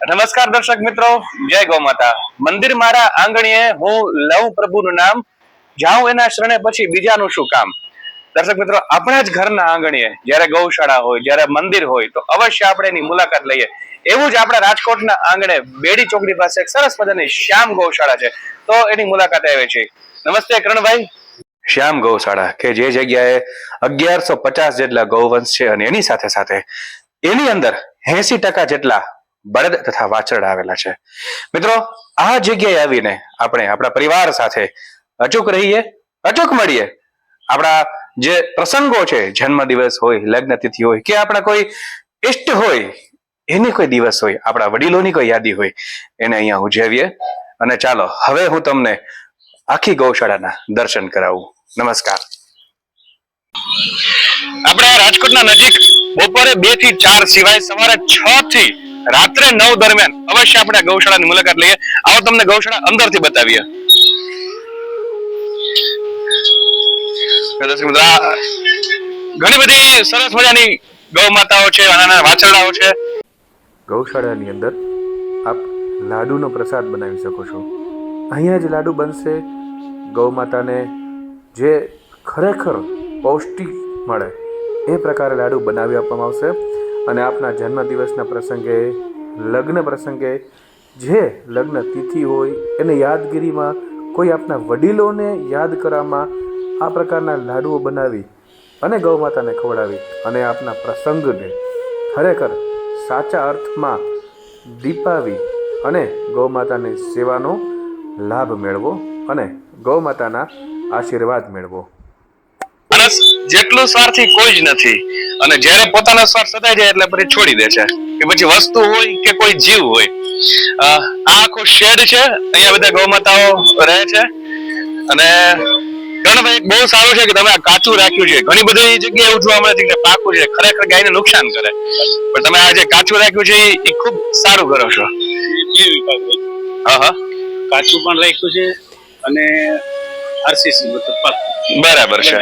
નમસ્કાર દર્શક મિત્રો, જય ગૌ માતા મંદિર મારા આંગણીએ હું લવ પ્રભુનું નામ, જાઉં એના શરણે પછી બીજાનું શું કામ? દર્શક મિત્રો, આપણા જ ઘરના આંગણીએ જ્યારે ગૌશાળા હોય, જ્યારે મંદિર હોય, તો અવશ્ય આપણે એની મુલાકાત લઈએ. એવું જ આપણા રાજકોટના આંગણે બેડી ચોકડી પાસે એક સરસ મજાની શ્યામ ગૌશાળા છે. તો એની મુલાકાત આવે છે. નમસ્તે કરણભાઈ. શ્યામ ગૌશાળા, કે જે જગ્યાએ અગિયારસો પચાસ જેટલા ગૌવંશ છે અને એની સાથે સાથે એની અંદર એસી ટકા જેટલા બળદ તથા વાછરડા આવેલા છે. મિત્રો, આ જગ્યાએ આવીને આપણે આપણા પરિવાર સાથે અચૂક રહીએ, અચૂક મળીએ. આપણા જે પ્રસંગો છે, જન્મદિવસ હોય, લગ્ન તિથિ હોય, કે આપણા કોઈ ઇષ્ટ હોય, એની કોઈ દિવસ હોય, આપણા વડીલોની કોઈ યાદી હોય, એને અહીંયા ઉજવીએ. અને ચાલો, હવે હું તમને આખી ગૌશાળાના દર્શન કરાવું. નમસ્કાર. આપણે રાજકોટના નજીક બપોરે બેથી ચાર સિવાય સવારે છ થી રાત્રે નવ દરમિયાન અવશ્ય આપણે ગૌશાળાની મુલાકાત લઈએ. આવો તમને ગૌશાળા અંદરથી બતાવીએ. ઘણી બધી સરસ મજાની ગૌ માતાઓ છે, નાના વાછરડાઓ છે. ગૌશાળાની અંદર આપ લાડુનો પ્રસાદ બનાવી શકો છો. અહીંયા જ લાડુ બનશે. ગૌ માતાને જે ખરેખર પૌષ્ટિક મળે, એ પ્રકારે લાડુ બનાવી આપવામાં આવશે. અને આપના જન્મદિવસના પ્રસંગે, લગ્ન પ્રસંગે, જે લગ્ન તિથિ હોય, એને યાદગીરીમાં કોઈ આપના વડીલોને યાદ કરવામાં આ પ્રકારના લાડુઓ બનાવી અને ગૌ માતાને ખવડાવી અને આપના પ્રસંગને ખરેખર સાચા અર્થમાં દીપાવી અને ગૌ માતાની સેવાનો લાભ મેળવો અને ગૌ માતાના આશીર્વાદ મેળવો. માણસ જેટલું સ્વાર્થી કોઈ જ નથી. અને જ્યારે પોતાનો સ્વાર્થ સદાય જાય એટલે પછી છોડી દે છે. કે પછી વસ્તુ હોય કે કોઈ જીવ હોય. આ આખો શેડ છે. અહીંયા બધા ગૌમાતાઓ રહે છે. અને ગણભાઈ બહુ સારું છે કે તમે આ કાચું રાખ્યું છે. ઘણી બધી જગ્યાએ એવું જોવા મળે છે કે પાકું છે. ખરેખર ગાયને નુકસાન કરે. પણ તમે આ જે કાચું રાખ્યું છે એ- ખૂબ સારું કરો છો. હા હા. કાચું પણ રાખ્યું છે અને આરસીસી મતલબ પાક. બરાબર છે.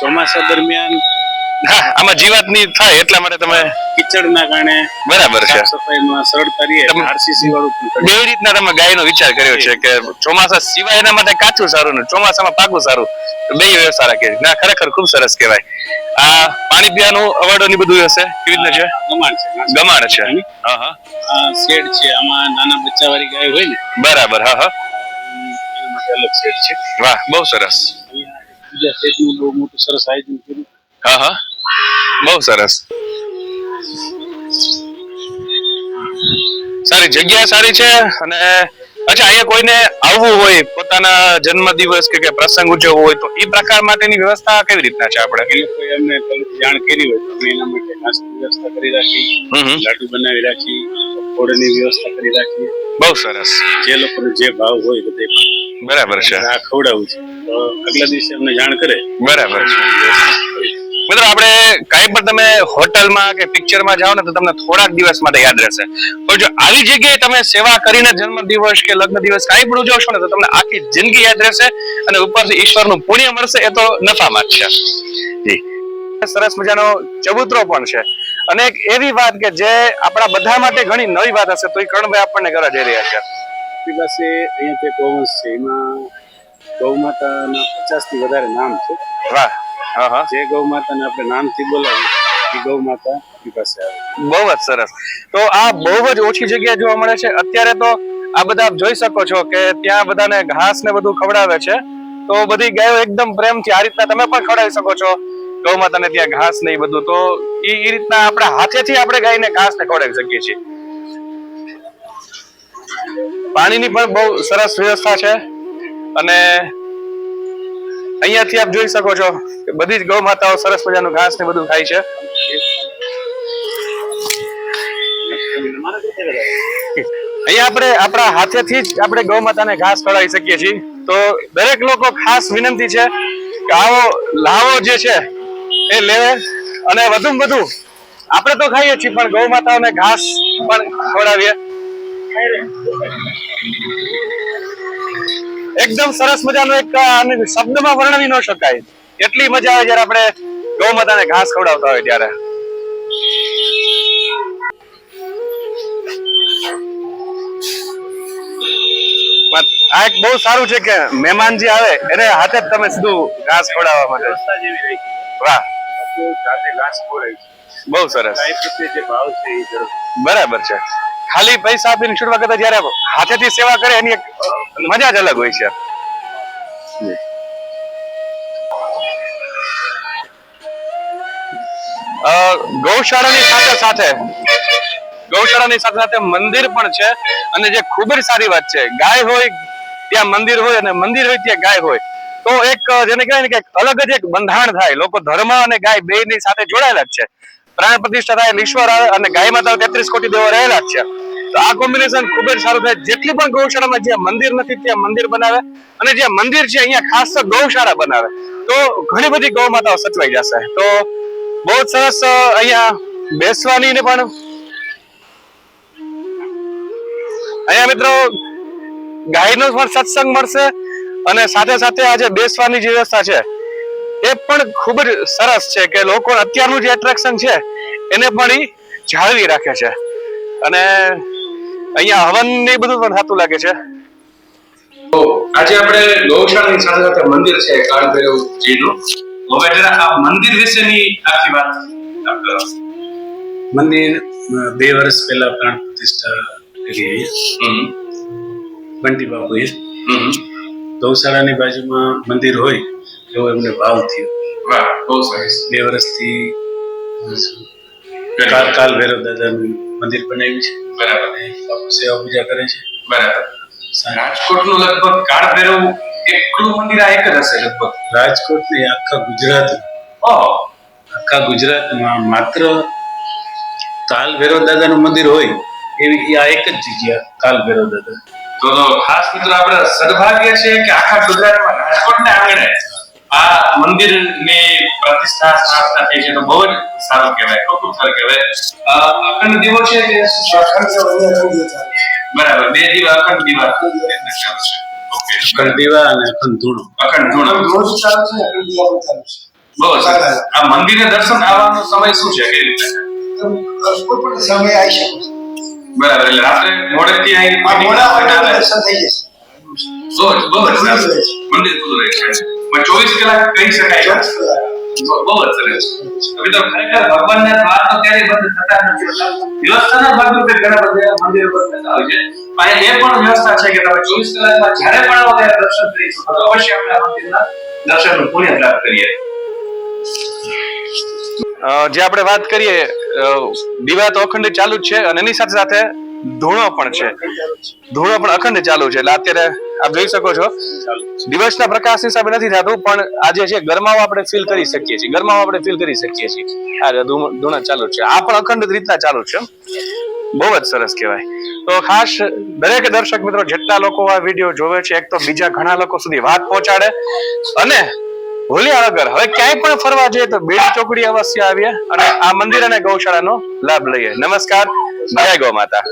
ચોમાસા દરમિયાન હા આમાં જીવાતની થાય એટલા માટે તમે કિચડના કારણે બરાબર છે. સફાઈમાં સરળતા રહે આરસીસી વાળું બે રીતના તમે ગાયનો વિચાર કર્યો છે કે ચોમાસા સિવાય એના માટે કાચું સારું ને ચોમાસામાં પાકું સારું બે વ્યવસ્થા રાખે ના ખરેખર ખૂબ સરસ કહેવાય. આ પાણી પીવાનું અવાડો ની બધું હશે? કેવી રીતના છે? ગમાણ છે. ગમાણ છે. હા હા. આ શેડ છે આમાં નાના બચ્ચા વાળી ગાય હોય ને. બરાબર હા હા. અલગ શેડ છે. વાહ બહુ સરસ. બીજા શેડનું બહુ મોટું સરસ આયોજન કર્યું. હા હા. બહુ સરસ. સારી જગ્યા સારી છે અને અચ્છા અહીંયા કોઈને આવવું હોય પોતાના જન્મ દિવસ કે પ્રસંગ ઉજવવો હોય તો એ પ્રકાર માટેની વ્યવસ્થા કેવી રીતના છે આપણે? એમને જાણ કરી હોય તો અમે એના માટે નાસ્તની વ્યવસ્થા કરી રાખી. લાડુ બનાવી રાખી ફોડની વ્યવસ્થા કરી રાખી. બહુ સરસ. જે લોકોને જે ભાવ હોય બધે બરાબર છે. આ ખવડાવું છે. તો આગલા દિવસે અમને જાણ કરે. બરાબર છે. મિત્રો આપણે કાંઈ પણ તમે હોટલમાં કે પિક્ચરમાં જાઓ ને તો તમને થોડાક દિવસ માટે યાદ રહેશે. પણ જો આવી જગ્યાએ તમે સેવા કરીને જન્મ દિવસ કે લગ્ન દિવસ કાંઈ પણ ઉજવશો ને તો તમને આખી જિંદગી યાદ રહેશે અને ઉપરથી ઈશ્વરનું પુણ્ય મળશે એ તો નફામાં જ છે. જી. સરસ મજાનો ચબૂતરો પણ છે. અને એક એવી વાત કે જે આપણા બધા માટે ઘણી નવી વાત હશે તો એ કરણભાઈ આપણને કરવા જઈ રહ્યા છે. આપણી પાસે અહીંયા જે ગૌવંશ છે એમાં ગૌ માતાના પચાસથી વધારે નામ છે. વાહ હા હા. જે ગૌ માતાને આપણે નામથી બોલાવીએ એ ગૌ માતા પાસે આવે બહુ જ સરસ. તો આ બહુ જ ઓછી જગ્યાએ જોવા મળે છે. અત્યારે તો આ બધા આપ જોઈ શકો છો કે ત્યાં બધાને ઘાસ ને બધું ખવડાવે છે. તો બધી ગાયો એકદમ પ્રેમથી આ રીતના તમે પણ ખવડાવી શકો છો. ગૌ માતાને ત્યાં ઘાસ ને એ બધું. તો એ એ રીતના આપણા હાથેથી આપણે ગાયને ઘાસ ને ખવડાવી શકીએ છીએ. પાણીની પણ બહુ સરસ વ્યવસ્થા છે. અને અહીંયાથી આપ જોઈ શકો છો કે બધી જ ગૌ માતાઓ સરસ મજાનું ઘાસ ને બધું ખાય છે. અહીંયા આપણે આપણા હાથેથી જ આપણે ગૌ માતાને ઘાસ ખવડાવી શકીએ છીએ. તો દરેક લોકો ખાસ વિનંતી છે કે આવો લાવો જે છે એ લેવે અને વધુ વધુ આપણે તો ખાઈએ છીએ પણ ગૌ માતાઓને ઘાસ પણ ખવડાવીએ. એકદમ સરસ મજાનો એક શબ્દમાં વર્ણવી ન શકાય. એટલી મજા આવે જયારે આપણે ગૌ માતાને ઘાસ ખવડાવતા હોય ત્યારે. આ એક બહુ સારું છે કે મહેમાન જે આવે એને હાથે જ તમે સીધું ઘાસ ખોડાવવા માટે. વાહ. ઘાસ બહુ સરસ. બરાબર છે. ખાલી પૈસા આપીને છૂટવા કરતા જયારે હાથેથી સેવા કરે એની મજા જ અલગ હોય છે. ગૌશાળાની સાથે સાથે, ગૌશાળાની સાથે સાથે મંદિર પણ છે અને જે ખૂબ જ સારી વાત છે. ગાય હોય, ત્યાં મંદિર હોય અને મંદિર હોય ત્યાં ગાય હોય. તો એક, જેને કહેવાય ને કે અલગ જ એક બંધાણ થાય. લોકો ધર્મ અને ગાય બે ની સાથે જોડાયેલા જ છે. પ્રાણ પ્રતિષ્ઠા થાય ઈશ્વર અને ગાય માતા તેત્રીસ કોટી દેવો રહેલા જ છે. તો આ કોમ્બિનેશન ખૂબ જ સારું થાય. જેટલી પણ ગૌશાળામાં જ્યાં મંદિર નથી, ત્યાં મંદિર બનાવે અને જ્યાં મંદિર છે, અહીંયા ખાસ તો ગૌશાળા બનાવે. તો ઘણી બધી ગૌ માતાઓ સચવાઈ જશે. તો બહુ જ સરસ અહીંયા બેસવાની ને પણ. અહીંયા મિત્રો, ગાયનો પણ સત્સંગ મળશે અને સાથે સાથે આજે બેસવાની જે વ્યવસ્થા છે એ પણ ખૂબ જ સરસ છે કે લોકો અત્યારનું જે એટ્રેક્શન છે એને પણ એ જાળવી રાખે છે. અને અહીંયા હવન ને એ બધું પણ થતું લાગે છે. તો આજે આપણે ગૌશાળાની સાથે સાથે મંદિર છે કાળભૈરવજીનું. હવે જરા આ મંદિર વિશેની આખી વાત મંદિર બે વર્ષ પહેલા પ્રાણ પ્રતિષ્ઠા કરી હમ, બંટી બાપુએ. ગૌશાળાની બાજુમાં મંદિર હોય એવો એમને ભાવ થયો વાહ બહુ સરસ બે વર્ષથી કાલ કાલ ભૈરવ દાદાનું મંદિર બનાવ્યું છે બરાબર બાપુ સેવા પૂજા કરે છે બરાબર રાજકોટનું લગભગ કાળભૈરવ એકલું મંદિર આ એક જ હશે લગભગ રાજકોટ ને આખા ગુજરાત આખા ગુજરાતમાં માત્ર કાલ ભૈરવ દાદાનું મંદિર હોય એવી આ એક જ જગ્યા કાલ ભૈરવ દાદા તો તો ખાસ મિત્રો આપણે સદભાગ્ય છે કે આખા ગુજરાતમાં રાજકોટને આંગણે આ મંદિરની પ્રતિષ્ઠા સ્થાપના થઈ છે તો બહુ જ સારું કહેવાય ખૂબ ખૂબ સારું કહેવાય. અ, અખંડ દીવો છે કે બરાબર બે દીવા અખંડ દીવા. ચાલુ છે. ઓકે. અખંડ દીવા અને અખંડ ધૂણો. અખંડ ધૂણો. બહુ સરસ આ મંદિરે દર્શન આવવાનો સમય શું છે કઈ રીતે? સમય આવી શકે. બરાબર એટલે રાત્રે મોડેથી અહીં આ મોડા હોય તો દર્શન થઈ જશે. બહુ જ બહુ સરસ મંદિર ખુલ્લું રહે છે પણ ચોવીસ કલાક કહી શકાય. બહુ જ સરસ. હવે તો ખરેખર ભગવાનના દ્વાર તો ક્યારેય બંધ થતા નથી વ્યવસ્થાના ભાગરૂપે ઘણા બધા મંદિરો બંધ થતા હોય છે. પણ એ પણ વ્યવસ્થા છે કે તમે ચોવીસ કલાકમાં જ્યારે પણ આવો ત્યારે દર્શન કરી શકો. તો અવશ્ય આપણે આ મંદિરના દર્શનનું પુણ્ય પ્રાપ્ત કરીએ. જે આપણે વાત કરીએ દીવા તો અખંડ ચાલુ જ છે અને એની સાથે સાથે ધૂણો પણ છે. ધૂણો પણ અખંડ ચાલુ છે. એટલે અત્યારે આપ જોઈ શકો છો, દિવસના પ્રકાશ હિસાબે નથી થતું, પણ આજે છે ગરમાવો આપણે ફીલ કરી શકીએ છીએ. ગરમાવો આપણે ફીલ કરી શકીએ છીએ. આ ધૂણો ચાલુ છે. આ પણ અખંડ રીતના ચાલુ છે. બહુ જ સરસ કહેવાય. તો ખાસ દરેક દર્શક મિત્રો જેટલા લોકો આ વીડિયો જોવે છે, એક તો બીજા ઘણા લોકો સુધી વાત પહોંચાડે. અને ભૂલ્યા વગર હવે ક્યાંય પણ ફરવા જઈએ તો બેડી ચોકડી અવશ્ય આવીએ અને આ મંદિર અને ગૌશાળાનો લાભ લઈએ. નમસ્કાર. જય ગૌ માતા